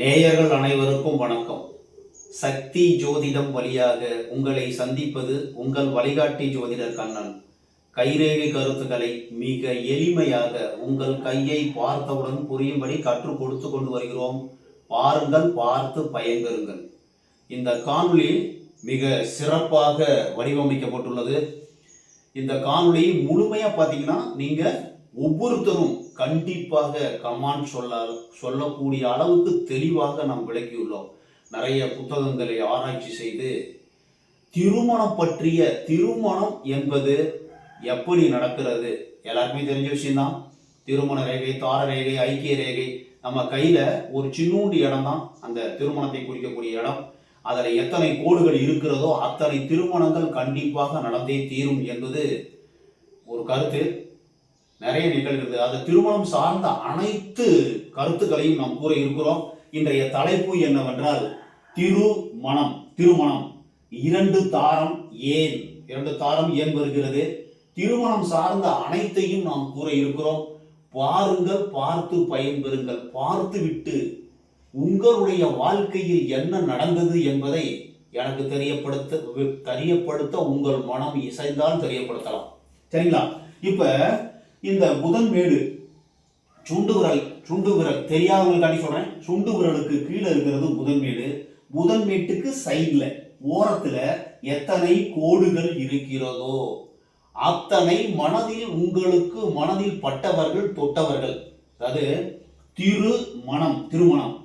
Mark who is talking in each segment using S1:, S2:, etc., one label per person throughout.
S1: நேயர்கள் அனைவருக்கும் வணக்கம். சக்தி ஜோதிடம் வழியாக உங்களை சந்திப்பது உங்கள் வழிகாட்டி ஜோதிடர் கண்ணன். கைரேகை கருத்துக்களை மிக எளிமையாக உங்கள் கையை பார்த்தவுடன் புரியும்படி கற்றுக் கொடுத்து கொண்டு வருகிறோம். பாருங்கள் பார்த்து பயன்பெறுங்கள். இந்த காணொளி மிக சிறப்பாக வடிவமைக்கப்பட்டுள்ளது. இந்த காணொளி முழுமையாக பார்த்தீங்கன்னா நீங்கள் ஒவ்வொருத்தரும் கண்டிப்பாக கமான் சொல்ல சொல்லக்கூடிய அளவுக்கு தெளிவாக நாம் விளக்கியுள்ளோம். நிறைய புத்தகங்களை ஆராய்ச்சி செய்து திருமணம் பற்றிய திருமணம் என்பது எப்படி நடக்கிறது? எல்லாருக்குமே தெரிஞ்ச விஷயம்தான். திருமண ரேகை தார ரேகை ஐக்கிய ரேகை நம்ம கையில் ஒரு சின்னூண்டு இடம் தான். அந்த திருமணத்தை குறிக்கக்கூடிய இடம். அதில் எத்தனை கோடுகள் இருக்கிறதோ அத்தனை திருமணங்கள் கண்டிப்பாக நடந்தே தீரும் என்பது ஒரு கருத்து. நிறைய நிகழ்கிறது. அது திருமணம் சார்ந்த அனைத்து கருத்துக்களையும் நாம் கூற இருக்கிறோம். இன்றைய தலைப்பு என்னவென்றால் திருமணம் திருமணம். இரண்டு தாரம் ஏன்? இரண்டு தாரம் ஏன் வருகிறது? திருமணம் சார்ந்த அனைத்தையும் நாம் கூற இருக்கிறோம். பாருங்கள் பார்த்து பயன்பெறுங்கள். பார்த்து விட்டு உங்களுடைய வாழ்க்கையில் என்ன நடந்தது என்பதை எனக்கு தெரியப்படுத்த தெரியப்படுத்த உங்கள் மனம் இசைந்தால் தெரியப்படுத்தலாம். சரிங்களா? இப்போ இந்த புதன் மேடு சுண்டு விரல் சுண்டு விரல் தெரியாதவங்களுக்காண்டி சொல்கிறேன் சுண்டு விரலுக்கு கீழே இருக்கிறது புதன் மேடு. புதன் மேட்டுக்கு சைடில் ஓரத்தில் எத்தனை கோடுகள் இருக்கிறதோ அத்தனை மனதில் உங்களுக்கு மனதில் பட்டவர்கள் தொட்டவர்கள். அதாவது திரு மனம் திருமணம்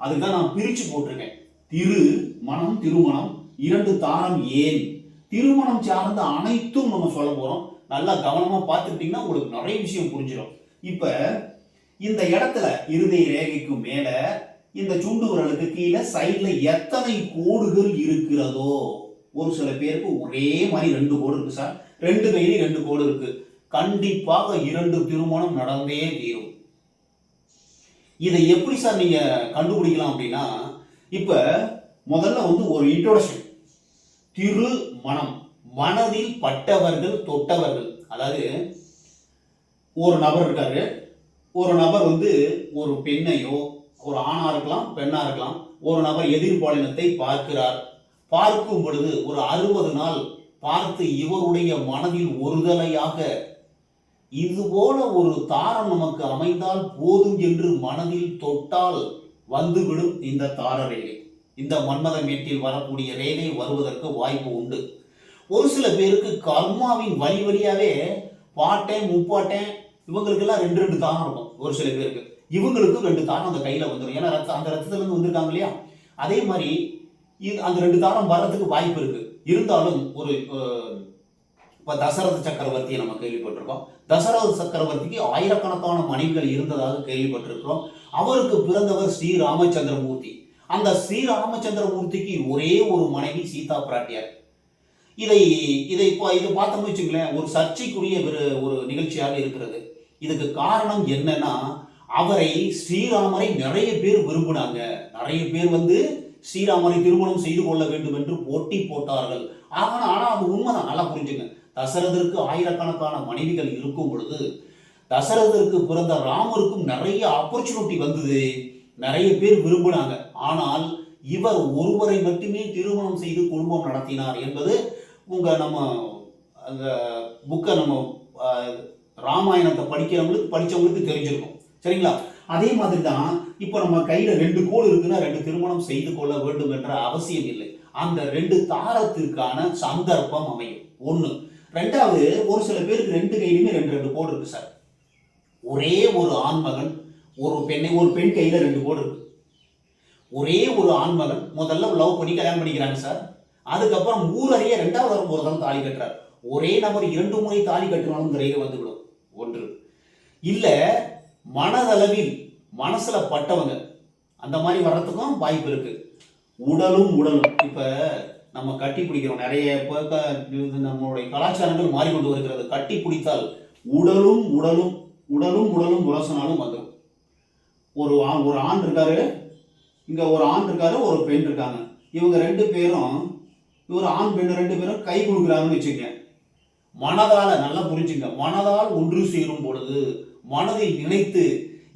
S1: அதுதான் நான் பிரிச்சு போட்டிருக்கேன். திரு மனம் திருமணம் இரண்டு தாரம் ஏன். திருமணம் சார்ந்த அனைத்தும் நம்ம சொல்ல போகிறோம் நல்லா கவனமாக பார்த்துக்கிட்டிங்கன்னா உங்களுக்கு நிறைய விஷயம் புரிஞ்சிடும் இப்போ இந்த இடத்துல இருதய ரேகைக்கு மேலே இந்த சுண்டு விரலுக்கு கீழே சைடில் எத்தனை கோடுகள் இருக்கிறதோ ஒரு சில பேருக்கு ஒரே மாதிரி ரெண்டு கோடு இருக்குது சார். ரெண்டு கையிலையும் ரெண்டு கோடு இருக்குது கண்டிப்பாக இரண்டு திருமணம் நடந்தே தீரும். இதை எப்படி சார் நீங்கள் கண்டுபிடிக்கலாம் அப்படின்னா இப்போ முதல்ல வந்து ஒரு இன்ட்ரோடக்ஷன் திருமணம். மனதில் பட்டவர்கள் தொட்டவர்கள். அதாவது ஒரு நபர் இருக்காரு. ஒரு நபர் வந்து ஒரு பெண்ணையோ ஒரு ஆணா இருக்கலாம் பெண்ணா இருக்கலாம் ஒரு நபர் எதிர்பாலினத்தை பார்க்கிறார். பார்க்கும் பொழுது ஒரு அறுபது நாள் பார்த்து இவருடைய மனதில் ஒருதலையாக இது போல ஒரு தாரம் நமக்கு அமைந்தால் போதும் என்று மனதில் தொட்டால் வந்துவிடும் இந்த தார ரேகை இந்த மன்மத மேட்டில் வரக்கூடிய ரேகை வருவதற்கு வாய்ப்பு உண்டு. ஒரு சில பேருக்கு கர்மாவின் வழி வழியாவே பாட்டேன் முப்பாட்டேன் இவங்களுக்கெல்லாம் ரெண்டு ரெண்டு தானம் இருக்கும் ஒரு சில பேருக்கு. இவங்களுக்கும் ரெண்டு தானம் அந்த கையில் வந்துடும் ஏன்னா ரத்த அந்த ரத்தத்துலேருந்து வந்திருக்காங்க இல்லையா? அதே மாதிரி இது அந்த ரெண்டு தானம் வர்றதுக்கு வாய்ப்பு இருக்கு. இருந்தாலும் ஒரு இப்போ தசரத சக்கரவர்த்தியை நம்ம கேள்விப்பட்டிருக்கோம். தசரத சக்கரவர்த்திக்கு ஆயிரக்கணக்கான மனைவிகள் இருந்ததாக கேள்விப்பட்டிருக்கிறோம். அவருக்கு பிறந்தவர் ஸ்ரீ ராமச்சந்திரமூர்த்தி அந்த ஸ்ரீ ராமச்சந்திரமூர்த்திக்கு ஒரே ஒரு மனைவி சீதா பிராட்டியார். இதை இதை இப்போ இதை பார்த்தோம்னு வச்சுங்களேன் ஒரு சர்ச்சைக்குரிய ஒரு ஒரு நிகழ்ச்சியாக இருக்கிறது. இதுக்கு காரணம் என்னன்னா அவரை ஸ்ரீராமரை நிறைய பேர் விரும்பினாங்க. நிறைய பேர் வந்து ஸ்ரீராமரை திருமணம் செய்து கொள்ள வேண்டும் என்று போட்டி போட்டார்கள். ஆனால் ஆனால் அது உண்மைதான். நல்லா புரிஞ்சுங்க. தசரதற்கு ஆயிரக்கணக்கான மனைவிகள் இருக்கும் பொழுது தசரதற்கு பிறந்த ராமருக்கும் நிறைய ஆப்பர்ச்சுனிட்டி வந்தது. நிறைய பேர் விரும்பினாங்க. ஆனால் இவர் ஒருவரை மட்டுமே திருமணம் செய்து குடும்பம் நடத்தினார் என்பது உங்கள் நம்ம அந்த புக்கை நம்ம ராமாயணத்தை படிக்கிறவங்களுக்கு படிச்சவங்களுக்கு தெரிஞ்சிருக்கும். சரிங்களா? அதே மாதிரி தான் இப்போ நம்ம கையில் ரெண்டு கோடு இருக்குன்னா ரெண்டு திருமணம் செய்து கொள்ள வேண்டும் என்ற அவசியம் இல்லை. அந்த ரெண்டு தாரத்திற்கான சந்தர்ப்பம் அமையும். ஒன்று ரெண்டாவது ஒரு சில பேருக்கு ரெண்டு கையிலுமே ரெண்டு ரெண்டு கோடு இருக்கு சார். ஒரே ஒரு ஆண்மகன் ஒரு பெண்ணை ஒரு பெண் கையில் ரெண்டு கோடு இருக்கு. ஒரே ஒரு ஆண்மகன் முதல்ல லவ் பண்ணி கல்யாணம் பண்ணிக்கிறாங்க சார். அதுக்கப்புறம் ஊரறிய ரெண்டாவது வரும் ஒரு தான் தாலி கட்டுறார். ஒரே நபர் இரண்டு முறை தாலி கட்டினாலும் நிறைய வந்துவிடும். ஒன்று. இல்லை மனதளவில் மனசுல பட்டவங்க அந்த மாதிரி வர்றதுக்கும் வாய்ப்பு இருக்கு. உடலும் உடலும். இப்போ நம்ம கட்டி பிடிக்கிறோம். நிறைய இப்ப நம்மளுடைய கலாச்சாரங்கள் மாறிக்கொண்டு வருகிறது. கட்டி பிடித்தால் உடலும் உடலும் உடலும் உடலும் உரசனாலும் வந்துடும் ஒரு ஆண் ஒரு ஆண் இருக்காரு இங்கே ஒரு ஆண் இருக்காரு ஒரு பெண் இருக்காங்க. இவங்க ரெண்டு பேரும் இவர் ஆண் பெண் ரெண்டு பேரும் கை கொடுக்குறாங்கன்னு வச்சுக்கங்க. மனதால நல்லா புரிஞ்சுங்க. மனதால் ஒன்று சேரும் பொழுது மனதில் நினைத்து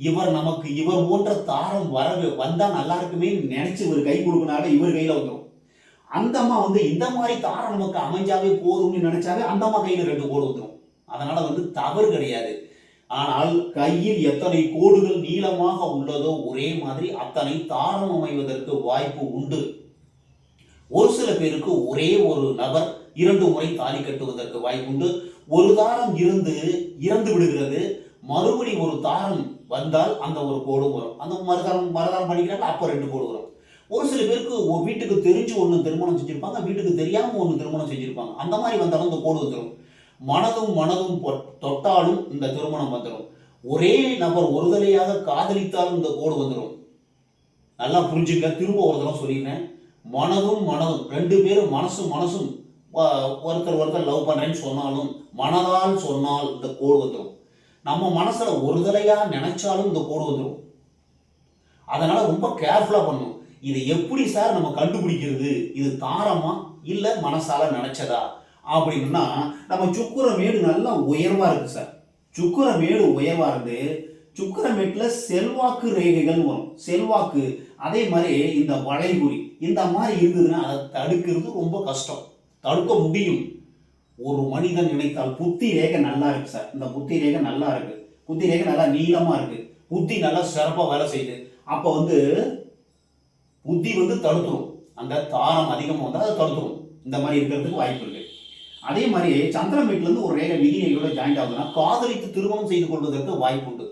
S1: இவர் நமக்கு இவர் போன்ற தாரம் வர வந்தா நல்லா இருக்குமே நினைச்சு இவர் கை கொடுக்கனால இவர் கையில வந்துடும் அந்த அம்மா வந்து இந்த மாதிரி தாரம் நமக்கு அமைஞ்சாவே போதும்னு நினைச்சாவே அந்த அம்மா கையில ரெண்டு கோடு வந்துடும் அதனால வந்து தவறு கிடையாது. ஆனால் கையில் எத்தனை கோடுகள் நீளமாக உள்ளதோ ஒரே மாதிரி அத்தனை தாரம் அமைவதற்கு வாய்ப்பு உண்டு. ஒரு சில பேருக்கு ஒரே ஒரு நபர் இரண்டு முறை தாலி கட்டுவதற்கு வாய்ப்புண்டு. ஒரு தாரம் இருந்து இறந்து விடுகிறது. மறுபடி ஒரு தாரம் வந்தால் அந்த ஒரு கோடு வரும். அந்த மறுதாரம் மறுதாரம் பண்ணிக்கிறாங்க அப்போ ரெண்டு கோடு வரும். ஒரு சில பேருக்கு வீட்டுக்கு தெரிஞ்சு ஒன்று திருமணம் செஞ்சுருப்பாங்க வீட்டுக்கு தெரியாமல் ஒன்று திருமணம் செஞ்சுருப்பாங்க. அந்த மாதிரி வந்தாலும் இந்த கோடு வந்துடும் மனதும் மனதும் தொட்டாலும் இந்த திருமணம் வந்துடும் ஒரே நபர் ஒருதலையாக காதலித்தாலும் இந்த கோடு வந்துடும் நல்லா புரிஞ்சுக்க திரும்ப ஒரு தடவை சொல்லிடுறேன். மனதும் மனதும் ரெண்டு பேரும் மனசும் மனசும் ஒருத்தர் ஒருத்தர் லவ் பண்ணுறேன்னு சொன்னாலும் மனதால் சொன்னால் இந்த கோடு வந்துடும் நம்ம மனசில் ஒரு தலையாக நினைச்சாலும் இந்த கோடு வந்துடும் அதனால் ரொம்ப கேர்ஃபுல்லாக பண்ணணும். இதை எப்படி சார் நம்ம கண்டுபிடிக்கிறது? இது தாரமா? இல்லை மனசால் நினச்சதா? அப்படின்னா நம்ம சுக்குரமேடு நல்லா உயர்வாக இருக்குது சார் சுக்குரமேடு உயர்வாக இருந்து சுக்கரமேட்டில் செல்வாக்கு ரேகைகள் வரும். செல்வாக்கு அதே மாதிரி இந்த வளைகுறி இந்த மாதிரி இருந்ததுன்னா அதை தடுக்கிறது ரொம்ப கஷ்டம். தடுக்க முடியும். ஒரு மனிதன் நினைத்தால் புத்தி ரேகை நல்லா இருக்கு சார். இந்த புத்தி ரேகை நல்லா இருக்கு. புத்தி ரேகை நல்லா நீளமாக இருக்கு. புத்தி நல்லா சிறப்பாக வேலை செய்யுது. அப்போ வந்து புத்தி வந்து தடுத்துரும். அந்த தாரம் அதிகமாக வந்தால் அதை தடுத்துரும். இந்த மாதிரி இருக்கிறதுக்கு வாய்ப்பு இருக்கு. அதே மாதிரி சந்திரமேட்லேருந்து ஒரு ரேகை விதிநெறியோட ஜாயிண்ட் ஆகுதுன்னா காதலித்து திருமணம் செய்து கொள்வதற்கு வாய்ப்பு உண்டு.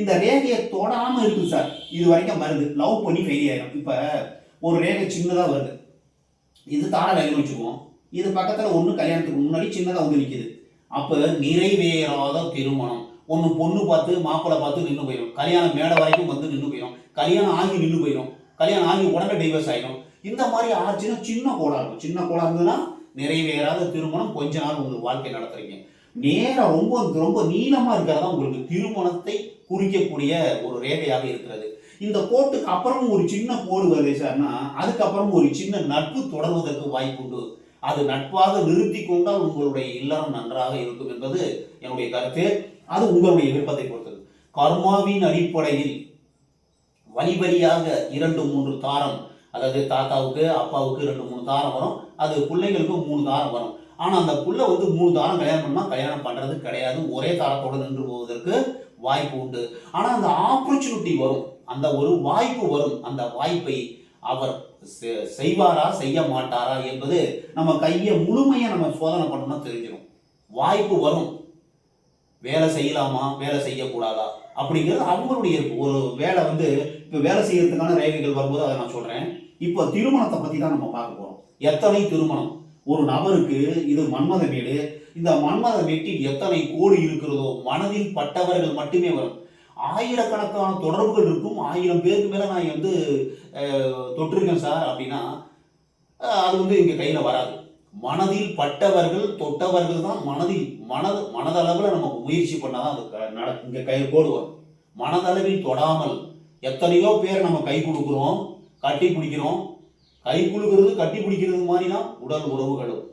S1: இந்த ரேகையை தொடாம இருக்குது சார். இது வரைக்கும் வருது. லவ் பண்ணி ஃபெயில் ஆயிடும். இப்ப ஒரு ரேகை சின்னதா வருது. இது தானே வேலை வச்சுக்குவோம். இது பக்கத்துல ஒண்ணு கல்யாணத்துக்கு முன்னாடி சின்னதா வந்து நிற்கிது அப்ப நிறைவேறாத திருமணம். ஒன்று பொண்ணு பார்த்து மாப்பிள்ளை பார்த்து நின்று போயிடும் கல்யாணம் மேடை வரைக்கும் வந்து நின்று போயிடும் கல்யாணம் ஆகி நின்று போயிடும் கல்யாணம் ஆகி உடனே டைவர்ஸ் ஆகிடும் இந்த மாதிரி ஆச்சுன்னா சின்ன கோடாக இருக்கும் சின்ன கோடாக இருந்ததுன்னா நிறைவேறாத திருமணம் கொஞ்ச நாள் உங்களுக்கு வாழ்க்கை நடத்துறீங்க. நேரம் ரொம்ப ரொம்ப நீளமாக இருக்கிறதா உங்களுக்கு திருமணத்தை குறிக்கக்கூடிய ஒரு ரேகையாக இருக்கிறது. இந்த கோட்டுக்கு அப்புறமும் ஒரு சின்ன கோடு வருது சார்னா அதுக்கப்புறம் ஒரு சின்ன நட்பு தொடர்வதற்கு வாய்ப்புண்டு அது நட்பாக நிறுத்தி கொண்டால் உங்களுடைய இல்லறம் நன்றாக இருக்கும் என்பது என்னுடைய கருத்து. அது உங்களுடைய விருப்பத்தை பொறுத்தது. கர்மாவின் அடிப்படையில் வழி வழியாக இரண்டு மூன்று தாரம் அதாவது தாத்தாவுக்கு அப்பாவுக்கு ரெண்டு மூணு தாரம் வரும். அது பிள்ளைகளுக்கு மூணு தாரம் வரும். ஆனால் அந்த புள்ள வந்து மூணு தாரம் கல்யாணம் பண்ணால் கல்யாணம் பண்ணுறது கிடையாது. ஒரே தாரத்தோட நின்று போவதற்கு வாய்ப்பு உண்டு. ஆனால் அந்த ஆப்பர்ச்சுனிட்டி வரும். அந்த ஒரு வாய்ப்பு வரும். அந்த வாய்ப்பை அவர் செ- செய்வாரா செய்ய மாட்டாரா என்பது நம்ம கையை முழுமையாக நம்ம சோதனை பண்ணோம்னா தெரிஞ்சிடும் வாய்ப்பு வரும். வேலை செய்யலாமா? வேலை செய்யக்கூடாதா? அப்படிங்கிறது அவங்களுடைய ஒரு வேலை வந்து இப்போ வேலை செய்யறதுக்கான ரேகைகள் வரும்போது அதை நான் சொல்கிறேன் இப்போ திருமணத்தை பற்றி தான் நம்ம பார்க்க போகிறோம் எத்தனை திருமணம்? ஒரு நபருக்கு இது மன்மத மேடு. இந்த மன்மத மேட்டில் எத்தனை கோடி இருக்கிறதோ மனதில் பட்டவர்கள் மட்டுமே வரும். ஆயிரக்கணக்கான தொடர்புகள் இருக்கும். ஆயிரம் பேருக்கு மேலே நான் வந்து தொட்டிருக்கேன் சார் அப்படின்னா அது வந்து இங்கே கையில் வராது. மனதில் பட்டவர்கள் தொட்டவர்கள் தான் மனதில் மனது மனதளவில் நம்ம முயற்சி பண்ணால் தான் அது க- நட இங்கே கையில் கோடு வரும். மனதளவில் தொடாமல் எத்தனையோ பேர் நம்ம கை கொடுக்குறோம் கட்டி பிடிக்கிறோம். கை குலுக்கிறது கட்டி பிடிக்கிறது மாதிரி தான் உடல் உறவுகளும்.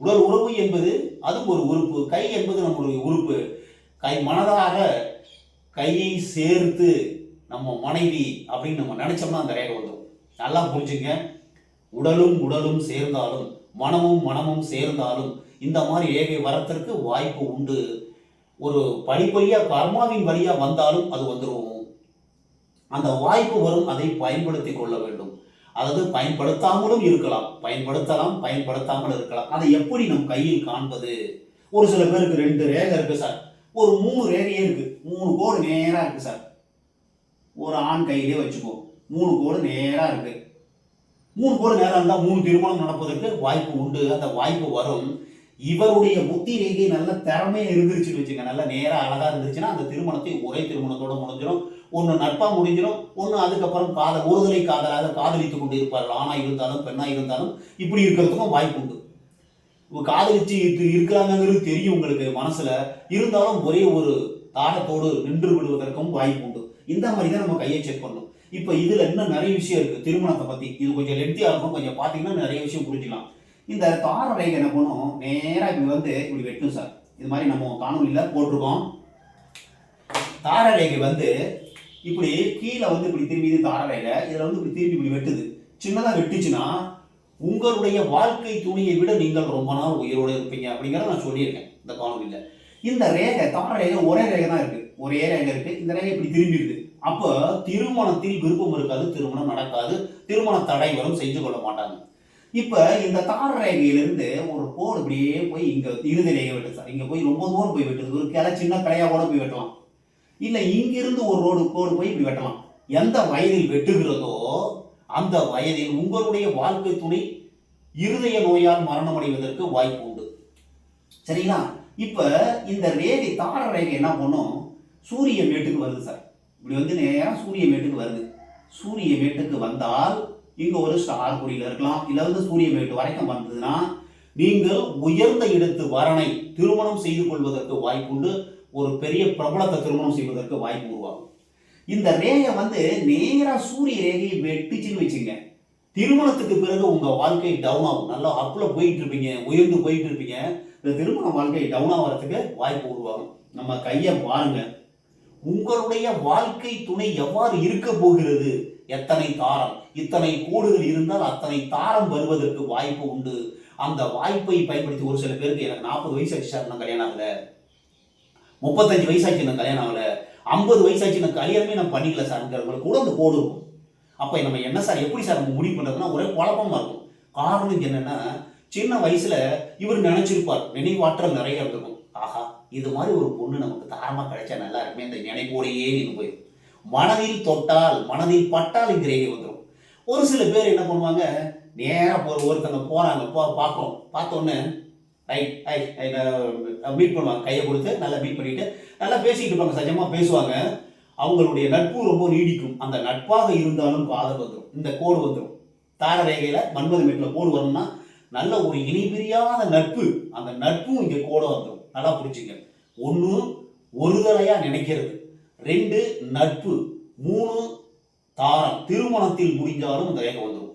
S1: உடல் உறவு என்பது அதுவும் ஒரு உறுப்பு. கை என்பது நம்மளுடைய உறுப்பு. கை மனதாக கையை சேர்த்து நம்ம மனைவி அப்படின்னு நம்ம நினைச்சோம்னா அந்த ரேகை வந்துடும் நல்லா புரிஞ்சுங்க. உடலும் உடலும் சேர்ந்தாலும் மனமும் மனமும் சேர்ந்தாலும் இந்த மாதிரி ரேகை வரத்திற்கு வாய்ப்பு உண்டு. ஒரு படிப்படியா கர்மாவின் வழியா வந்தாலும் அது வந்துடும் அந்த வாய்ப்பு வரும் அதை பயன்படுத்தி கொள்ள வேண்டும். அதாவது பயன்படுத்தாமலும் இருக்கலாம். பயன்படுத்தலாம் பயன்படுத்தாமல் இருக்கலாம். அதை எப்படி நம் கையில் காண்பது? ஒரு சில பேருக்கு ரெண்டு ரேகை இருக்கு சார். ஒரு மூணு ரேகையே இருக்கு. மூணு கோடு நேராக இருக்கு சார். ஒரு ஆண் கையிலே வச்சுக்கோ. மூணு கோடு நேராக இருக்கு. மூணு கோடு நேரம் இருந்தால் மூணு திருமணம் நடப்பதற்கு வாய்ப்பு உண்டு. அந்த வாய்ப்பு வரும். இவருடைய புத்தி ரேகை நல்ல திறமையா இருந்துருச்சுன்னு வச்சுங்க நல்ல நேரம் அழகா இருந்துச்சுன்னா அந்த திருமணத்தை ஒரே திருமணத்தோட முடிஞ்சிடும் ஒன்று நட்பா முடிஞ்சிடும் ஒன்று அதுக்கப்புறம் காதல் ஒருதலை காதலாக காதலித்து கொண்டு இருப்பார்கள் ஆணா இருந்தாலும் பெண்ணா இருந்தாலும் இப்படி இருக்கிறதுக்கும் வாய்ப்பு உண்டு. இப்போ காதலிச்சு இருக்கு- இருக்கிறாங்கங்கிறது தெரியும் உங்களுக்கு மனசுல. இருந்தாலும் ஒரே ஒரு தாரத்தோடு நின்று விடுவதற்கும் வாய்ப்பு உண்டு. இந்த மாதிரி தான் நம்ம கையை செக் பண்ணணும். இப்போ இதுல இன்னும் நிறைய விஷயம் இருக்கு. திருமணத்தை பத்தி. இது கொஞ்சம் லென்த்தியா இருக்கும். கொஞ்சம் பாத்தீங்கன்னா நிறைய விஷயம் புரிஞ்சுக்கலாம். இந்த தார ரேகை என்ன பண்ணும் நேராக இப்படி வந்து இப்படி வெட்டும் சார். இது மாதிரி நம்ம காணொலியில் போட்டிருக்கோம். தாரரேகை வந்து இப்படி கீழே வந்து இப்படி திரும்பி இது தாரரேகை இதில் வந்து இப்படி திரும்பி இப்படி வெட்டுது. சின்னதாக வெட்டுச்சுன்னா உங்களுடைய வாழ்க்கை துணியை விட நீங்கள் ரொம்ப நாள் உயிரோடு இருப்பீங்க அப்படிங்கிறத நான் சொல்லியிருக்கேன் இந்த காணொலியில் இந்த ரேகை தார ரேகை ஒரே ரேகை தான் இருக்குது ஒரே ரேகை இருக்குது இந்த ரேகை இப்படி திரும்பிடுது அப்போ திருமணத்தில் விருப்பம் இருக்காது திருமணம் நடக்காது திருமண தடை வரும் செஞ்சு கொள்ள மாட்டாங்க. இப்போ இந்த தார ரேகையிலிருந்து ஒரு கோடு இப்படியே போய் இங்கே இறுதி ரேகை வெட்டு சார். இங்கே போய் ரொம்ப தூரம் போய் வெட்டுது. ஒரு கிளை சின்ன கடையாக கூட போய் வெட்டலாம். இல்லை இங்கிருந்து ஒரு ரோடு கோடு போய் இப்படி வெட்டலாம். எந்த வயதில் வெட்டுகிறதோ அந்த வயதில் உங்களுடைய வாழ்க்கை துணை இருதய நோயால் மரணம் அடைவதற்கு வாய்ப்பு உண்டு. சரிங்களா? இப்போ இந்த ரேகை தார ரேகை என்ன பண்ணும்? சூரிய மேட்டுக்கு வருது சார். இப்படி வந்து நேரா சூரிய மேட்டுக்கு வருது. சூரிய மேட்டுக்கு வந்தால் இங்கே ஒரு ஸ்டார் குறியில இருக்கலாம். இல்லை வந்து சூரிய மேட்டு வரைக்கும் வந்ததுன்னா நீங்கள் உயர்ந்த இடத்து வரனை திருமணம் செய்து கொள்வதற்கு வாய்ப்புண்டு ஒரு பெரிய பிரபலத்தை திருமணம் செய்வதற்கு வாய்ப்பு உருவாகும். இந்த ரேகை வந்து நேராக சூரிய ரேகையை வெட்டுச்சுன்னு வச்சுங்க. திருமணத்துக்கு பிறகு உங்கள் வாழ்க்கை டவுன் ஆகும். நல்லா அப்பில் போயிட்டு இருப்பீங்க உயர்ந்து போயிட்டு இருப்பீங்க. இந்த திருமண வாழ்க்கை டவுன் ஆகிறதுக்கு வாய்ப்பு உருவாகும். நம்ம கையை பாருங்க. உங்களுடைய வாழ்க்கை துணை எவ்வாறு இருக்க போகிறது? எத்தனை தாரம்? இத்தனை கோடுகள் இருந்தால் அத்தனை தாரம் வருவதற்கு வாய்ப்பு உண்டு. அந்த வாய்ப்பை பயன்படுத்தி ஒரு சில பேருக்கு எனக்கு நாற்பது வயசு ஆச்சு சார் நான் கல்யாணம் ஆகல. முப்பத்தஞ்சு வயசாச்சு நான் கல்யாணம் ஆகல. ஐம்பது வயசாச்சு நான் கல்யாணமே நான் பண்ணிக்கல சார்ங்கிறவங்களுக்கு கூட அந்த கோடு இருக்கும். அப்போ நம்ம என்ன சார் எப்படி சார் நம்ம முடிவு பண்ணுறதுன்னா ஒரே குழப்பமா இருக்கும். காரணம் என்னென்னா சின்ன வயசில் இவர் நினைச்சிருப்பார் நினைவாற்றல் நிறைய இருந்திருக்கும். ஆஹா இது மாதிரி ஒரு பொண்ணு நமக்கு தாரமாக கிடைச்சா நல்லா இருக்குமே இந்த நினைப்போடையே நின்று போயிடும் மனதில் தொட்டால் மனதில் பட்டால் இந்த வந்துடும் ஒரு சில பேர் என்ன பண்ணுவாங்க நேராக ஒரு ஒருத்தங்க போகிறாங்க போ பார்க்குறோம். பார்த்தோன்னே ரைட் ஐ மீட் பண்ணுவாங்க. கையை கொடுத்து நல்லா மீட் பண்ணிட்டு நல்லா பேசிக்கிட்டு இருப்பாங்க. சஜமாக பேசுவாங்க. அவங்களுடைய நட்பு ரொம்ப நீடிக்கும். அந்த நட்பாக இருந்தாலும் காதல் வந்துடும் இந்த கோடு வந்துடும் தார ரேகையில் மண்பது மீட்டில் கோடு வரணும்னா நல்ல ஒரு இணைபிரியாத நட்பு. அந்த நட்பும் இங்கே கோடை வந்துடும் நல்லா புரிஞ்சுங்க. ஒன்று ஒருதலையாக நினைக்கிறது. ரெண்டு நட்பு மூணு தாரம். திருமணத்தில் முடிஞ்சாலும் அந்த ரேகை வந்துடும்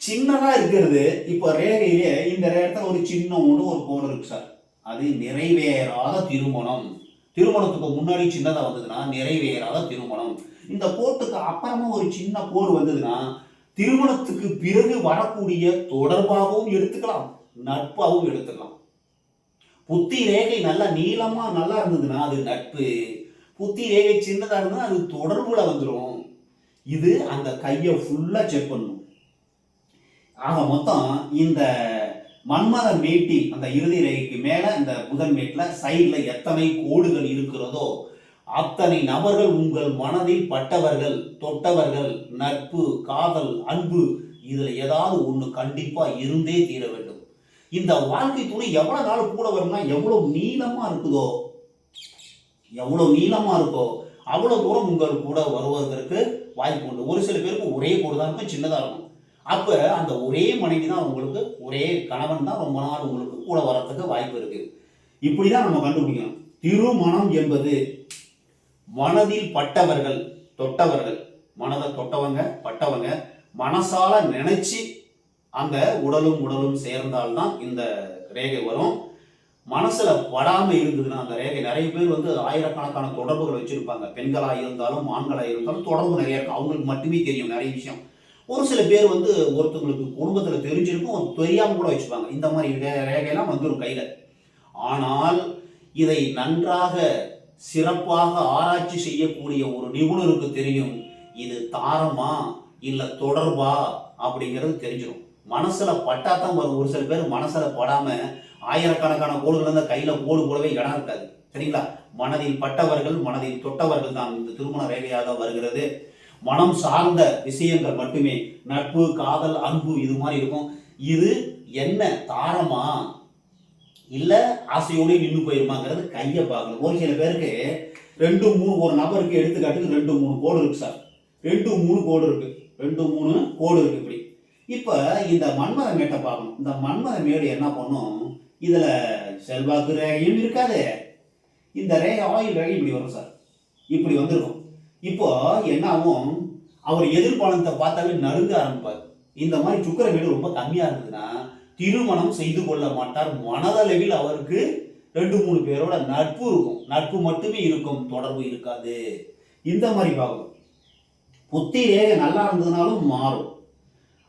S1: சின்னதா இருக்கிறது இப்போ ரேகையிலே இந்த இடத்துல ஒரு சின்ன ஒன்று ஒரு கோடு இருக்கு சார். அது நிறைவேறாத திருமணம். திருமணத்துக்கு முன்னாடி சின்னதா வந்ததுன்னா நிறைவேறாத திருமணம். இந்த கோட்டுக்கு அப்புறமா ஒரு சின்ன கோடு வந்ததுன்னா திருமணத்துக்கு பிறகு வரக்கூடிய தொடர்பாகவும் எடுத்துக்கலாம் நட்பாகவும் எடுத்துக்கலாம். புத்தி ரேகை நல்லா நீளமா நல்லா இருந்ததுன்னா அது நட்பு. புத்தி ரேகை சின்னதாக இருந்தால் அது தொடர்புல வந்துடும் இது அந்த கையை ஃபுல்லாக செக் பண்ணும். ஆக மொத்தம் இந்த மன்மத மேட்டில் அந்த இறுதி ரேகைக்கு மேலே இந்த புதன் மேட்டில் சைடில் எத்தனை கோடுகள் இருக்கிறதோ அத்தனை நபர்கள் உங்கள் மனதில் பட்டவர்கள் தொட்டவர்கள் நட்பு காதல் அன்பு இதில் ஏதாவது ஒன்று கண்டிப்பாக இருந்தே தீர வேண்டும். இந்த வாழ்க்கை துணை எவ்வளோ நாள் கூட வரும்னா எவ்வளோ நீளமாக இருக்குதோ எவ்வளோ நீளமாக இருக்கோ அவ்வளோ தூரம் உங்கள் கூட வருவதற்கு வாய்ப்பு உண்டு. ஒரு சில பேருக்கு ஒரே கூட தான் இருக்கும் சின்னதாக இருக்கும். அப்போ அந்த ஒரே மனைவி தான் உங்களுக்கு ஒரே கணவன் தான் ரொம்ப நாள் உங்களுக்கு கூட வரத்துக்கு வாய்ப்பு இருக்குது இப்படி தான் நம்ம கண்டுபிடிக்கணும். திருமணம் என்பது மனதில் பட்டவர்கள் தொட்டவர்கள் மனதை தொட்டவங்க பட்டவங்க மனசால நினைச்சு அந்த உடலும் உடலும் சேர்ந்தால்தான் இந்த ரேகை வரும். மனசுல படாம இருந்ததுன்னா அந்த ரேகை நிறைய பேர் வந்து ஆயிரக்கணக்கான தொடர்புகள் வச்சிருப்பாங்க. பெண்களா இருந்தாலும் ஆண்களா இருந்தாலும் தொடர்பு நிறைய இருக்கும் அவங்களுக்கு மட்டுமே தெரியும் நிறைய விஷயம். ஒரு சில பேர் வந்து ஒருத்தவங்களுக்கு குடும்பத்துல தெரிஞ்சிருக்கும் தெரியாம கூட வச்சுப்பாங்க. இந்த மாதிரி ரேகையெல்லாம் வந்துடும் கையில. ஆனால் இதை நன்றாக சிறப்பாக ஆராய்ச்சி செய்யக்கூடிய ஒரு நிபுணருக்கு தெரியும். இது தாரமா இல்ல தொடர்பா அப்படிங்கிறது தெரிஞ்சிடும் மனசுல பட்டாதான் வரும். ஒரு சில பேர் மனசுல படாம ஆயிரக்கணக்கான கோடுகள் இருந்தால் கையில் கோடு போடவே இடம் இருக்காது. சரிங்களா? மனதில் பட்டவர்கள் மனதில் தொட்டவர்கள் தான் இந்த திருமண ரேகையாக வருகிறது. மனம் சார்ந்த விஷயங்கள் மட்டுமே. நட்பு காதல் அன்பு இது மாதிரி இருக்கும். இது என்ன தாரமா? இல்லை ஆசையோட நின்று போயிருமாங்கிறது கையை பார்க்கணும். ஒரு சில பேருக்கு ரெண்டு மூணு ஒரு நபருக்கு எடுத்துக்காட்டுக்கு ரெண்டு மூணு கோடு இருக்கு சார். ரெண்டு மூணு கோடு இருக்கு. ரெண்டு மூணு கோடு இருக்கு இப்படி. இப்போ இந்த மன்மத மேட்டை பார்க்கணும். இந்த மன்மத மேடு என்ன பண்ணும்? இதில் செல்வாக்கு ரேகையும் இருக்காது. இந்த ரேகை ஆயில் ரேகை இப்படி வரும் சார். இப்படி வந்திருக்கும். இப்போ என்ன ஆகும் அவர் எதிர்பாலனத்தை பார்த்தாவே நடுங்க ஆரம்பிப்பார். இந்த மாதிரி சுக்கர வீடு ரொம்ப கம்மியாக இருந்ததுன்னா திருமணம் செய்து கொள்ள மாட்டார். மனதளவில் அவருக்கு ரெண்டு மூணு பேரோட நட்பு இருக்கும். நட்பு மட்டுமே இருக்கும் தொடர்பு இருக்காது. இந்த மாதிரி பார்க்கணும். புத்தி ரேகை நல்லா இருந்ததுனாலும் மாறும்.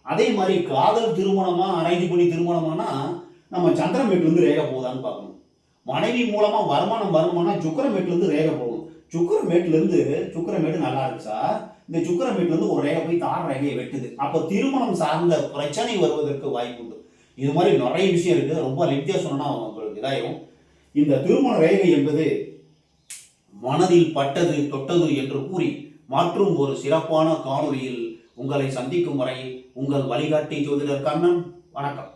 S1: அதே மாதிரி காதல் திருமணமா அரேஞ்ச் பண்ணி திருமணமானா நம்ம சந்திரமேட்லேருந்து ரேகை போகுதான்னு பார்க்கணும். மனைவி மூலமாக வருமானம் வருமானா சுக்கரமேட்லேருந்து ரேகை போகணும். சுக்கரமேட்லேருந்து சுக்கரமேட்டு நல்லா இருக்கு சார். இந்த சுக்கரமேட்லேருந்து ஒரு ரேகை போய் தார் ரேகையை வெட்டுது. அப்போ திருமணம் சார்ந்த பிரச்சனை வருவதற்கு வாய்ப்பு உண்டு. இது மாதிரி நிறைய விஷயம் இருக்குது ரொம்ப லெக்தியாக சொன்னால் உங்களுக்கு இதாகும் இந்த திருமண ரேகை என்பது மனதில் பட்டது தொட்டது என்று கூறி மற்றும் ஒரு சிறப்பான காணொலியில் உங்களை சந்திக்கும் வரை உங்கள் வழிகாட்டி ஜோதிடர் கண்ணன். வணக்கம்.